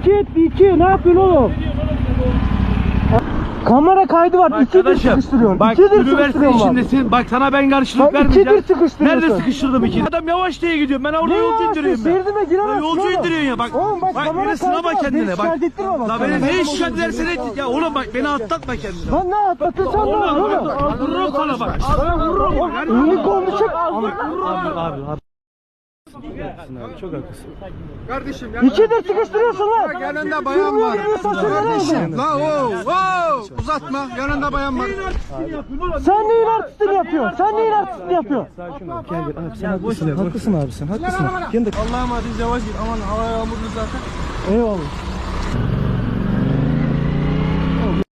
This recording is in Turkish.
iki et iki. Ne yapıyorsun oğlum? Kamera kaydı var. İkidir sıkıştırıyorsun. bak İkidir üniversite sıkıştırıyorsun bak. içindesin. Bak sana ben karşılık Bak, vermeyeceğim. ikidir sıkıştırıyorsun. Nerede sıkıştırdım iki? Adam yavaş diye gidiyorum. Ben orada Ne yolcu ya? indiriyorum ben. Şeridime giremezsin Ya yolcu oğlum. indiriyorsun ya bak. Oğlum bak, bak kamera sınama kaydı var, kendine beni bak. şikayet ettirme bak La beni Ben ne şikayet edersen et. Ya oğlum bak beni atlatma kendine. Lan ne atlatırsan ne olur oğlum? Vururum sana bak. Sana vururum bak. Hadi. Ünlü konuşup Abi abi abi. Çok haklısın. Kardeşim ya. ikidir sıkıştırıyorsun lan. Yanında bayan var. Oldu? La o o uzatma. Yanında bayan var. Sen neyin artistini yapıyorsun? Sen neyin artistini yapıyorsun? Gel gel abi sen haklısın. Haklısın abi sen haklısın. Allah'ım hadi yavaş git. Aman hava yağmurlu zaten. Eyvallah.